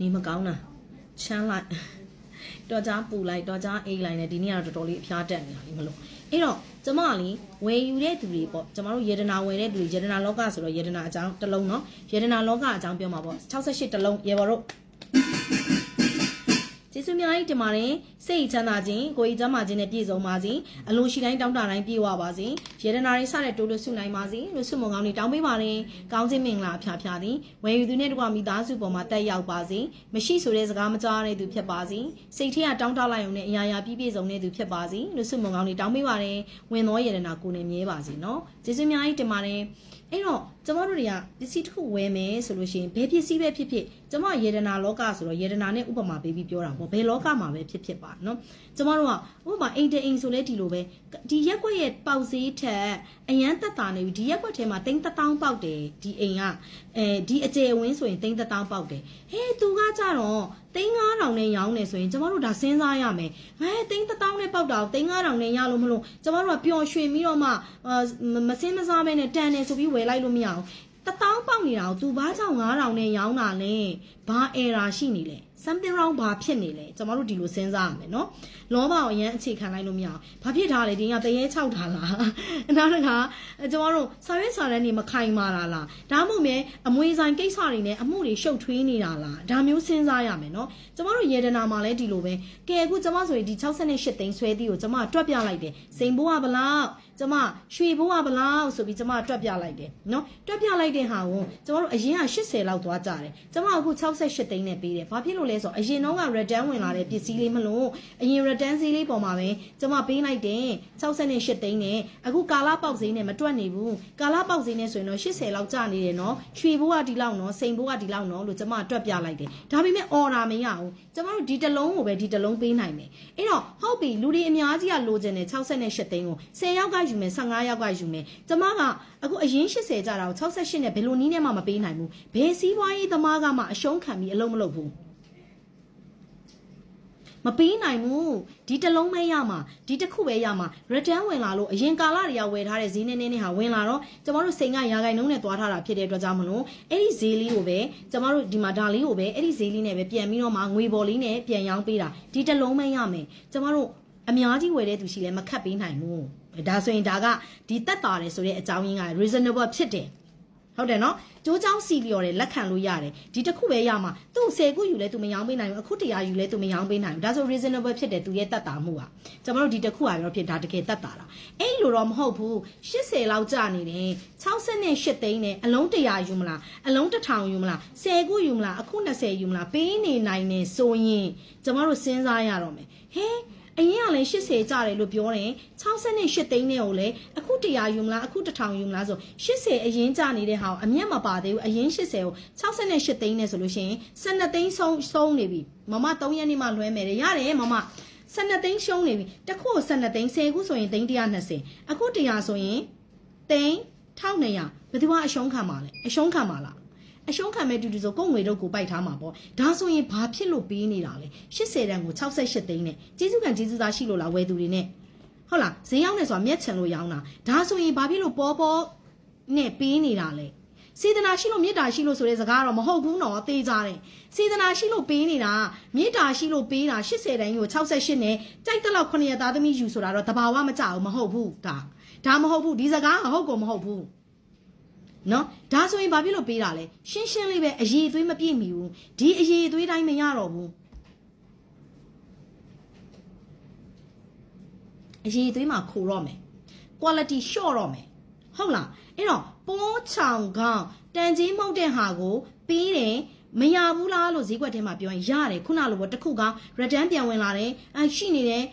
နေမကောင်းတာချမ်းလိုက်တော့ကြားပူလိုက်တော့ကြားအိတ်လိုက်နဲ့ဒီနေ့ကတော့တော်တော်လေးအဖျားတက်နေတာလीမလို့အဲ့တော့ကျမကလေဝယ်ယူတဲ့သူတွေပေါ့ကျမတို့ယေဒနာဝယ်တဲ့သူတွေယေဒနာလောကဆိုတော့ယေဒနာအကြောင်းတစ်လုံးเนาะယေဒနာလောကအကြောင်းပြောမှာပေါ့68တစ်လုံးရေဘော်တို့ ကျေးဇူးများကြီးတင်ပါတယ်စိတ်ချမ်းသာခြင်းကိုယ်ကြီးကျမ်းမာခြင်းနဲ့ပြည့်စုံပါစေအလိုရှိတိုင်းတောင်းတတိုင်းပြည့်ဝပါစေယေဒနာတွေစတဲ့တိုးလို့ဆုနိုင်ပါစေလို့ဆုမွန်ကောင်းတွေတောင်းပေးပါတယ်ကောင်းခြင်းမင်္ဂလာအဖျားဖျားသည်ဝယ်ယူသူနဲ့တကွာမိသားစုပေါ်မှာတက်ရောက်ပါစေမရှိဆိုတဲ့စကားမကြားတဲ့သူဖြစ်ပါစေစိတ်ထဲကတောင်းတလိုက်ုံနဲ့အရာရာပြည့်ပြည့်စုံတဲ့သူဖြစ်ပါစေလို့ဆုမွန်ကောင်းတွေတောင်းပေးပါတယ်ဝင်သောယေဒနာကိုယ်နဲ့မြဲပါစေနော်ကျေးဇူးများကြီးတင်ပါတယ်အဲ့တော့ကျမတို့တွေကပစ္စည်းတစ်ခုဝယ်မယ်ဆိုလို့ရှိရင်ဘယ်ပစ္စည်းပဲဖြစ်ဖြစ်ကျမယေဒနာလောကဆိုတော့ယေဒနာနဲ့ဥပမာပေးပြီးပြောတာပေါ့ဘယ်လောကမှာပဲဖြစ်ဖြစ်ပါနော်ကျမတို့ကဥပမာအိမ်တအိမ်ဆိုလဲဒီလိုပဲဒီရက်ကွက်ရဲ့ပေါက်ဈေးထက်အရန်သက်တာနေပြီဒီရက်ကွက်ထဲမှာတိန်းတစ်တောင်းပေါက်တယ်ဒီအိမ်ကအဲဒီအကျယ်ဝင်းဆိုရင်တိန်းတစ်တောင်းပေါက်တယ်ဟဲသူကကြတော့တိန်း9000နဲ့ရောင်းနေဆိုရင်ကျမတို့ဒါစဉ်းစားရမယ်ဟဲတိန်းတစ်တောင်းနဲ့ပေါက်တာကိုတိန်း9000နဲ့ရလို့မလို့ကျမတို့ကပျော်ရွှင်ပြီးတော့မှအာမစင်းမစားဘဲနဲ့တန်နေဆိုပြီးဝယ်လိုက်လို့မရအောင် တတောင်းပေါက်နေတာကိုသူဘာကြောင့်9000နဲ့ရောင်းတာလဲဘာ error ရှိနေလဲ something wrong ဘာဖြစ်နေလဲကျမတို့ဒီလိုစဉ်းစားရမယ်နော်လောဘကိုအရင်အခြေခံလိုက်လို့မရအောင်ဘာဖြစ်ထားလဲဒီကတရေ၆ထားလားနောက်တစ်ခါကျမတို့စာရွက်စာတမ်းတွေမခိုင်မာတာလားဒါမှမဟုတ်မယ်အမွေဆိုင်ကိစ္စတွေနဲ့အမှုတွေရှုပ်ထွေးနေတာလားဒါမျိုးစဉ်းစားရမယ်နော်ကျမတို့ယေဒနာမှာလည်းဒီလိုပဲကဲအခုကျမဆိုရင်ဒီ68သိန်းဆွဲသီးကိုကျမတွက်ပြလိုက်တယ်စိန်ဘိုးကဘလောက်ကျမရွှေဘိုးကဘလောက်ဆိုပြီးကျမတွက်ပြလိုက်တယ်နော်တွက်ပြလိုက်တဲ့ဟာကိုကျမတို့အရင်က80လောက်သွားကြတယ်ကျမအခု68သိန်းနဲ့ပေးတယ်ဘာဖြစ်လို့လဲဆိုတော့အရင်တော့က return ဝင်လာတဲ့ပစ္စည်းလေးမလို့အရင် return ဈေးလေးပေါ်မှာပဲကျမပေးလိုက်တယ်68သိန်းနဲ့အခုကာလာပေါက်ဈေးနဲ့မတွက်နေဘူးကာလာပေါက်ဈေးနဲ့ဆိုရင်တော့80လောက်ကျနေတယ်နော်ရွှေဘိုးကဒီလောက်နော်စိန်ဘိုးကဒီလောက်နော်လို့ကျမတွက်ပြလိုက်တယ်ဒါပေမဲ့ order မရဘူးကျမတို့ဒီတစ်လုံးကိုပဲဒီတစ်လုံးပေးနိုင်မယ်အဲ့တော့ဟုတ်ပြီလူတွေအများကြီးကလိုချင်တယ်68သိန်းကို10ယောက်ကယူမယ်15ယောက်ကယူမယ်ကျမကအခုအရင်80ကြတာကို68နဲ့ဘယ်လိုနည်းနဲ့မှမပေးနိုင်ဘူးဘယ်စည်းပွားရေးသမားကမှအရှုံးခံပြီးအလုံးမလုပ်ဘူးမပေးနိုင်ဘူးဒီတစ်လုံးပဲရမှာဒီတစ်ခုပဲရမှာ return ဝင်လာလို့အရင်ကာလတွေကဝယ်ထားတဲ့ဈေးနေနေနဲ့ဟာဝင်လာတော့ကျမတို့စိန်ကရာဂိုင်နှုံးနဲ့သွားထားတာဖြစ်တဲ့အတွက်ကြောင့်မလို့အဲ့ဒီဈေးလေးကိုပဲကျမတို့ဒီမှာဒါလေးကိုပဲအဲ့ဒီဈေးလေးနဲ့ပဲပြန်ပြီးတော့မှငွေပေါ်လေးနဲ့ပြန်ရောင်းပေးတာဒီတစ်လုံးပဲရမယ်ကျမတို့အများကြီးဝယ်တဲ့သူရှိလဲမခတ်ပေးနိုင်ဘူးဒါဆိုရင်ဒါကဒီတက်တာတယ်ဆိုတဲ့အကြောင်းရင်းက reasonable ဖြစ်တယ် ဟုတ်တယ်နော်ကျိုးချောင်းစီလျော်တယ်လက်ခံလို့ရတယ်ဒီတစ်ခုပဲရမှာသူ့10ခုယူလဲသူမရောင်းပေးနိုင်ဘူးအခုတရားယူလဲသူမရောင်းပေးနိုင်ဘူးဒါဆို reasonable ဖြစ်တယ်သူရဲ့တက်တာမှုอ่ะကျွန်တော်တို့ဒီတစ်ခုอ่ะပြောဖြစ်ဒါတကယ်တက်တာလားအဲ့လိုတော့မဟုတ်ဘူး80လောက်ကြာနေတယ်68သိန်းနဲ့အလုံး100ယူမလားအလုံး1000ယူမလား10ခုယူမလားအခု20ယူမလားပေးနေနိုင်နေဆိုရင်ကျွန်တော်တို့စဉ်းစားရတော့မယ်ဟဲ အရင်ကလည်း80ကျတယ်လို့ပြောတယ်68သိန်းနဲ့ကိုလည်းအခု100ယူမလားအခု1000ယူမလားဆို80အရင်ကျနေတဲ့ဟာကိုအမျက်မပါသေးဘူးအရင်80ကို68သိန်းနဲ့ဆိုလို့ရှိရင်12သိန်းဆုံးဆုံးနေပြီမမ3ရက်နေ့မှလွှဲမယ်ရတယ်မမ12သိန်းရှုံးနေပြီတစ်ခုကို12သိန်း10ခုဆိုရင်သိန်း120အခု100ဆိုရင်သိန်း1200ဘယ်သူကအရှုံးခံမှာလဲအရှုံးခံမှာလား အရှုံးခံမဲ့တူတူဆိုကိုယ်ငွေတော့ကိုပိုက်ထားမှာပေါ့ဒါဆိုရင်ဘာဖြစ်လို့ပေးနေတာလဲ80တန်းကို68သိန်းနဲ့ကျေးဇူးခံကျေးဇူးသားရှိလို့လားဝယ်သူတွေနဲ့ဟုတ်လားဈေးရောက်နေဆိုတာမျက်ချင်လို့ရောင်းတာဒါဆိုရင်ဘာဖြစ်လို့ပေါ်ပေါ်နဲ့ပေးနေတာလဲစေတနာရှိလို့မေတ္တာရှိလို့ဆိုတဲ့စကားတော့မဟုတ်ဘူးနော်သေကြတယ်စေတနာရှိလို့ပေးနေတာမေတ္တာရှိလို့ပေးတာ80တန်းကို68နဲ့ကြိုက်တဲ့လောက်9ရက်သားသမီးယူဆိုတာတော့တဘာဝမကြဘူးမဟုတ်ဘူးဒါဒါမဟုတ်ဘူးဒီစကားကဟုတ်ကောမဟုတ်ဘူး နော်ဒါဆိုရင်ဘာဖြစ်လို့ပေးတာလဲရှင်းရှင်းလေးပဲအရေးအသွေးမပြည့်မီဘူးဒီအရေးအသွေးတိုင်းမရတော့ဘူးအရေးအသွေးမှာခိုတော့မယ် quality short တော့မယ်ဟုတ်လားအဲ့တော့ပိုးချောင်ကောင်းတန်ကြီးမှုတ်တဲ့ဟာကိုပေးတယ် မရဘူးလားလို့ဈေးကွက်ထဲမှာပြောရင်ရတယ်ခုနလိုပေါ့တစ်ခုက return ပြန်ဝင်လာတယ်အဲရှိနေတယ်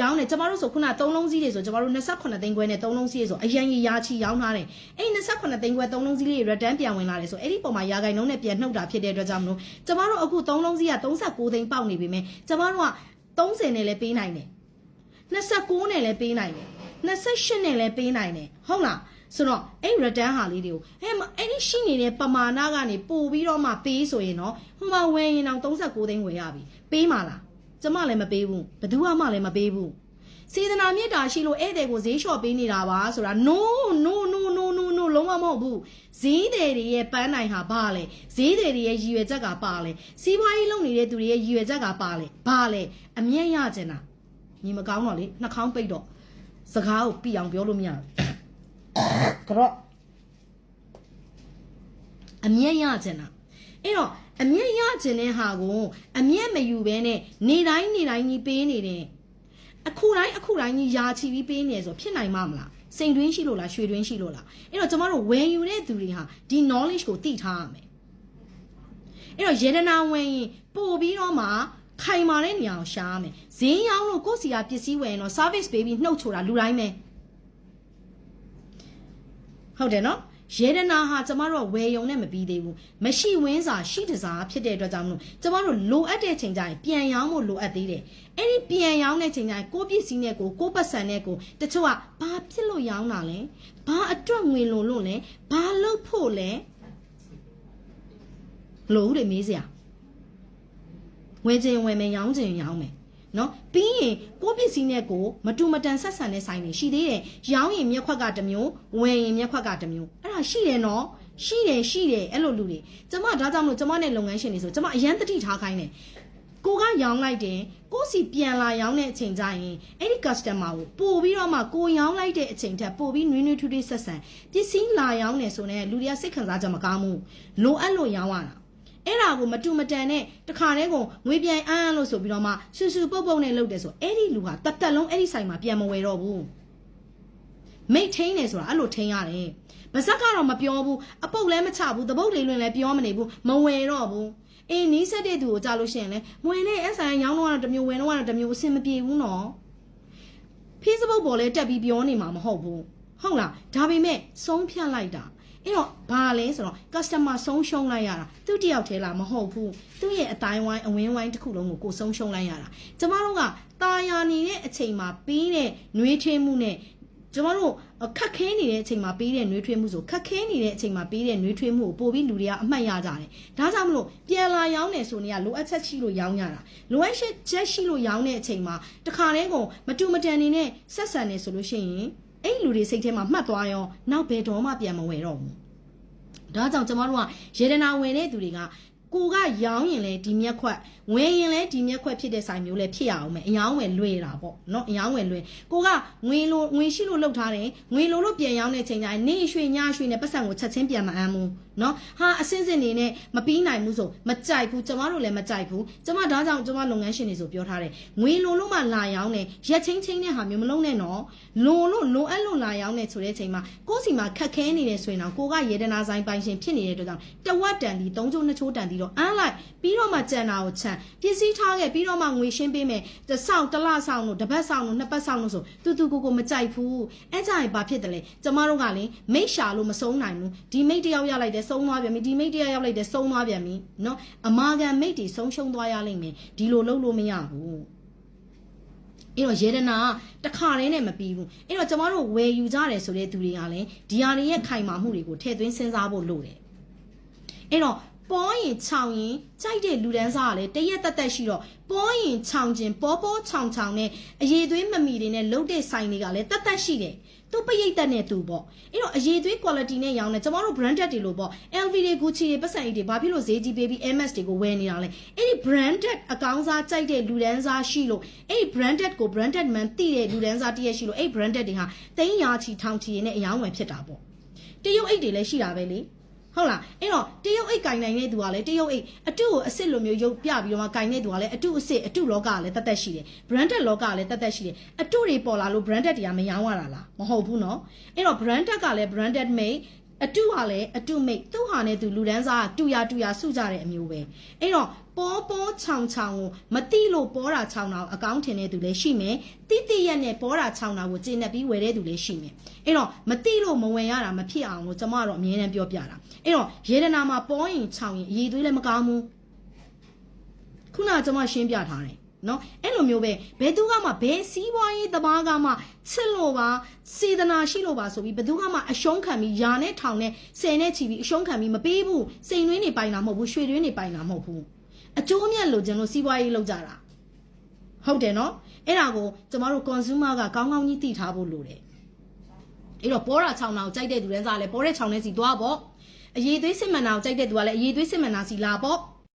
ရောင်းတယ်ကျမတို့ဆိုခုန3လုံးစီးတွေဆိုကျမတို့28သိန်းခွဲနဲ့3လုံးစီးတွေဆိုအရန်ကြီးရာချီရောင်းထားတယ်အဲ့28သိန်းခွဲ3လုံးစီးလေး return ပြန်ဝင်လာတယ်ဆိုအဲ့ဒီပုံမှာရာဂိုင်နှုန်းနဲ့ပြန်နှုတ်တာဖြစ်တဲ့အတွက်ကြောင့်မလို့ကျမတို့အခု3လုံးစီးက39သိန်းပေါက်နေပြီမယ်ကျမတို့က30နဲ့လည်းပေးနိုင်တယ်29နဲ့လည်းပေးနိုင်တယ်28နဲ့လည်းပေးနိုင်တယ်ဟုတ်လား ဆိုတော့အဲ့ return ဟာလေးတွေကိုဟဲ့မအဲ့ဒီရှိနေတဲ့ပမာဏကနေပို့ပြီးတော့မှပေးဆိုရင်တော့ဟိုမှာဝယ်ရင်တော့39သိန်းဝယ်ရပြီပေးမှာလားကျမလည်းမပေးဘူးဘယ်သူမှလည်းမပေးဘူးစေတနာမေတ္တာရှိလို့ဧည့်သည်ကိုဈေးလျှော့ပေးနေတာပါဆိုတာ no no no no no no လို့လုံးဝမဟုတ်ဘူးဈေးတယ်တွေရဲ့ပန်းနိုင်ဟာဘာလဲဈေးတယ်တွေရဲ့ရည်ရွယ်ချက်ကပါလဲစီးပွားရေးလုပ်နေတဲ့သူတွေရဲ့ရည်ရွယ်ချက်ကပါလဲဘာလဲအမြတ်ရကျင်တာညီမကောင်းတော့လေနှာခေါင်းပိတ်တော့စကားကိုပြအောင်ပြောလို့မရဘူး ကတော့အမြတ်ရကျင်တာအဲ့တော့အမြတ်ရကျင်တဲ့ဟာကိုအမြတ်မယူဘဲနဲ့နေတိုင်းနေတိုင်းကြီးပေးနေတဲ့အခုတိုင်းအခုတိုင်းကြီးယာချီပြီးပေးနေရဆိုဖြစ်နိုင်မှာမလားစိန်တွင်းရှိလို့လားရွှေတွင်းရှိလို့လားအဲ့တော့ကျမတို့ဝယ်ယူတဲ့သူတွေဟာဒီ knowledge ကိုသိထားရမယ်အဲ့တော့ယေဒနာဝင်ရင်ပို့ပြီးတော့မှခိုင်မာတဲ့နေရာကိုရှာရမယ်ဈေးရောင်းလို့ကိုယ့်စီကပစ္စည်းဝယ်ရင်တော့ service ပေးပြီးနှုတ်ချိုတာလူတိုင်းပဲ ဟုတ်တယ်နော်ယေဒနာဟာကျမတို့ကဝယ်ယုံနဲ့မပြီးသေးဘူးမရှိဝင်းစာရှိတစားဖြစ်တဲ့အတွက်ကြောင့်မလို့ကျမတို့လိုအပ်တဲ့ချိန်ကျရင်ပြန်ရောင်းဖို့လိုအပ်သေးတယ်အဲ့ဒီပြန်ရောင်းတဲ့ချိန်ကျရင်ကိုယ့်ပစ္စည်းနဲ့ကိုကိုယ့်ပတ်စံနဲ့ကိုတချို့ကဘာဖြစ်လို့ရောင်းတာလဲဘာအတွက်ငွေလုံလို့လဲဘာလုပ်ဖို့လဲလို့ဦးတွေမေးစရာဝယ်ခြင်းဝယ်မယ်ရောင်းခြင်းရောင်းမယ် နော်ပြီးရင်ကိုယ့်ပစ္စည်းနဲ့ကိုမတူမတန်ဆက်ဆံတဲ့ဆိုင်တွေရှိသေးတယ်ရောင်းရင်မျက်ခွက်ကတစ်မျိုးဝယ်ရင်မျက်ခွက်ကတစ်မျိုးအဲ့ဒါရှိတယ်နော်ရှိတယ်ရှိတယ်အဲ့လိုလူတွေကျမဒါကြောင့်မလို့ကျမနဲ့လုပ်ငန်းရှင်တွေဆိုကျမအရန်တတိထားခိုင်းတယ်ကိုကရောင်းလိုက်တယ်ကိုစီပြန်လာရောင်းတဲ့အချိန်ကျရင်အဲ့ဒီ customer ကိုပို့ပြီးတော့မှကိုရောင်းလိုက်တဲ့အချိန်ထက်ပို့ပြီးနွေးနွေးထွေးထွေးဆက်ဆံပစ္စည်းလာရောင်းနေဆိုတော့လူတွေကစိတ်ခံစားကြမကောင်းဘူးလိုအပ်လို့ရောင်းရတာ အဲ့ဒါကိုမတူမတန်နဲ့တခါတည်းကိုငွေပြန်အန်းလို့ဆိုပြီးတော့မှဆူဆူပုတ်ပုတ်နဲ့လုပ်တယ်ဆိုအဲ့ဒီလူဟာတတ်တက်လုံးအဲ့ဒီဆိုင်မှာပြန်မဝယ်တော့ဘူးမိတ်ထိန်နေဆိုတာအဲ့လိုထိန်ရတယ်ဗဇက်ကတော့မပြောဘူးအပုတ်လည်းမချဘူးတပုတ်လေးလွင်လည်းပြောမနေဘူးမဝယ်တော့ဘူးအေးနီးဆက်တဲ့သူကိုကြားလို့ရှိရင်လည်းမဝင်နဲ့အဲ့ဆိုင်ရောင်းတော့ကတော့တစ်မျိုးဝင်တော့ကတော့တစ်မျိုးအဆင်မပြေဘူးနော် Facebook ပေါ်လဲတက်ပြီးပြောနေမှာမဟုတ်ဘူးဟုတ်လားဒါပေမဲ့ဆုံးဖြတ်လိုက်တာ အဲ့တော့ဘာလဲဆိုတော့ customer ဆုံးရှုံးလိုက်ရတာသူတယောက်တည်းလားမဟုတ်ဘူးသူ့ရဲ့အတိုင်းဝိုင်းအဝင်းဝိုင်းတစ်ခုလုံးကိုကိုဆုံးရှုံးလိုက်ရတာကျမတို့ကတာယာနေတဲ့အချိန်မှာပြီးတဲ့နှွေးထွေးမှုနဲ့ကျမတို့ခက်ခဲနေတဲ့အချိန်မှာပြီးတဲ့နှွေးထွေးမှုဆိုခက်ခဲနေတဲ့အချိန်မှာပြီးတဲ့နှွေးထွေးမှုကိုပို့ပြီးလူတွေကအမှတ်ရကြတယ်ဒါကြောင့်မလို့ပြန်လာရောင်းနေဆိုနေကလိုအပ်ချက်ရှိလို့ရောင်းရတာလိုအပ်ချက်ရှိလို့ရောင်းတဲ့အချိန်မှာတခါတည်းကိုမတူမတန်နေနဲ့ဆက်ဆံနေဆိုလို့ရှိရင် အဲ့လူတွေစိတ်ထဲမှာမှတ်သွားရောနောက်ဘယ်တော့မှပြန်မဝယ်တော့ဘူးဒါကြောင့်ကျမတို့ကရေဒနာဝင်တဲ့သူတွေက ကိုကရောင်းရင်လဲဒီမျက်ခွက်ဝယ်ရင်လဲဒီမျက်ခွက်ဖြစ်တဲ့ဆိုင်မျိုးလဲဖြစ်ရအောင်မယ်အယောင်းဝယ်လွှဲတာပေါ့နော်အယောင်းဝယ်လွှဲကိုကငွေလိုငွေရှိလို့လုပ်ထားတယ်ငွေလိုလို့ပြန်ရောင်းတဲ့ချိန်ကျရင်နေရွှေညရွှေနဲ့ပတ်စံကိုချက်ချင်းပြန်မအမ်းဘူးနော်ဟာအစင်းစင်းနေနဲ့မပြီးနိုင်ဘူးဆိုမကြိုက်ဘူးကျမတို့လည်းမကြိုက်ဘူးကျမဒါကြောင့်ကျမလုပ်ငန်းရှင်တွေဆိုပြောထားတယ်ငွေလိုလို့မှလာရောင်းတယ်ရက်ချင်းချင်းတဲ့ဟာမျိုးမလုံးနဲ့နော်လိုလို့လိုအပ်လို့လာရောင်းတယ်ဆိုတဲ့ချိန်မှာကိုယ်စီမှာခက်ခဲနေတယ်ဆိုရင်တော့ကိုကရေဒနာဆိုင်ပိုင်ရှင်ဖြစ်နေတဲ့အတွက်ကြောင့်တဝက်တန်ဒီ၃ချိုး၂ချိုးတန်ဒီတော့အမ်းလိုက်ပြီးတော့မှကြံတာကိုခြံပစ္စည်းထားခဲ့ပြီးတော့မှငွေရှင်းပေးမယ်တစ်ဆောင်တစ်လဆောင်လို့တစ်ပတ်ဆောင်လို့နှစ်ပတ်ဆောင်လို့ဆိုတူတူကိုကိုမကြိုက်ဘူးအဲ့ကြရင်ဘာဖြစ်တယ်လဲကျမတို့ကလေမိတ်ရှာလို့မဆုံးနိုင်ဘူးဒီမိတ်တယောက်ရလိုက်တယ်ဆုံးသွားပြန်ပြီဒီမိတ်တယောက်ရောက်လိုက်တယ်ဆုံးသွားပြန်ပြီနော်အမာခံမိတ်တွေဆုံးရှုံးသွားရလိမ့်မယ်ဒီလိုလုပ်လို့မရဘူးအဲ့တော့ရေဒနာကတခါတည်းနဲ့မပြီးဘူးအဲ့တော့ကျမတို့ဝယ်ယူကြတယ်ဆိုတဲ့သူတွေကလည်းဒီဟာတွေရဲ့ခိုင်မာမှုတွေကိုထည့်သွင်းစဉ်းစားဖို့လိုတယ်အဲ့တော့ ပေါ်ရင်ခြောင်ရင်ကြိုက်တဲ့လူဒန်းစားကလည်းတရက်တက်တက်ရှိတော့ပေါ်ရင်ခြောင်ခြင်းပေါ်ပေါ်ခြောင်ခြောင်နဲ့အရေးသွေးမမီတွေနဲ့လှုပ်တဲ့ဆိုင်တွေကလည်းတက်တက်ရှိတယ်သူပရိတ်တက်နဲ့သူပေါ့အဲ့တော့အရေးသွေး quality နဲ့ရောင်းတယ်ကျမတို့ branded တွေလို့ပေါ့ LV တွေ Gucci တွေပတ်စံတွေဘာဖြစ်လို့ဈေးကြီးပေးပြီး MS တွေကိုဝယ်နေတာလဲအဲ့ဒီ branded အကောင်းစားကြိုက်တဲ့လူဒန်းစားရှိလို့အဲ့ဒီ branded ကို branded man သိတဲ့လူဒန်းစားတည့်ရရှိလို့အဲ့ branded တွေဟာတိန်းရာချီထောင်ချီနဲ့အယောင်းဝယ်ဖြစ်တာပေါ့တရုတ်အိတ်တွေလည်းရှိတာပဲလေ ဟုတ်လားအဲ့တော့တရုတ်အိတ်ကင်နိုင်တဲ့သူကလည်းတရုတ်အိတ်အတုကိုအစ်စ်လိုမျိုးရုပ်ပြပြီးတော့မှကင်တဲ့သူကလည်းအတုအစ်စ်အတုလောကကလည်းတတ်တတ်ရှိတယ် branded လောကကလည်းတတ်တတ်ရှိတယ်အတုတွေပေါ်လာလို့ branded တွေကမရောင်းရတာလားမဟုတ်ဘူးเนาะအဲ့တော့ branded ကလည်း branded made အတုဟာလည်းအတုမိတ်သူ့ဟာနဲ့သူလူဒန်းစားကတူရတူရစုကြတဲ့အမျိုးပဲအဲ့တော့ပေါ်ပေါ်ချောင်ချောင်ကိုမတိလို့ပေါ်တာချောင်တာကိုအကောင့်ထင်တဲ့သူလည်းရှိမယ်တိတိရက်နဲ့ပေါ်တာချောင်တာကိုကျင့်နေပြီးဝယ်တဲ့သူလည်းရှိမယ်အဲ့တော့မတိလို့မဝင်ရတာမဖြစ်အောင်လို့ကျွန်မကတော့အမြဲတမ်းပြောပြတာအဲ့တော့ရေဒနာမှာပေါ်ရင်ချောင်ရင်အည်သွေးလည်းမကောင်းဘူးခုနကကျွန်မရှင်းပြထားတယ် နော်အဲ့လိုမျိုးပဲဘယ်သူကမှဘယ်စီးပွားရေးသမားကမှချစ်လို့ပါစေတနာရှိလို့ပါဆိုပြီးဘယ်သူကမှအရှုံးခံပြီးယာနဲ့ထောင်နဲ့ဆယ်နဲ့ချီပြီးအရှုံးခံပြီးမပေးဘူးစိန်တွင်းနေပိုင်တာမဟုတ်ဘူးရွှေတွင်းနေပိုင်တာမဟုတ်ဘူးအကျိုးအမြတ်လိုချင်လို့စီးပွားရေးလုပ်ကြတာဟုတ်တယ်နော်အဲ့ဒါကိုကျမတို့ consumer ကကောင်းကောင်းကြီးသိထားဖို့လိုတယ်အဲ့တော့ပေါ်တာချောင်းတာကိုကြိုက်တဲ့သူတန်းစားလဲပေါ်တဲ့ချောင်းနဲ့စီသွားပေါ့အရေးသွေးစစ်မှန်တာကိုကြိုက်တဲ့သူကလည်းအရေးသွေးစစ်မှန်တာစီလာပေါ့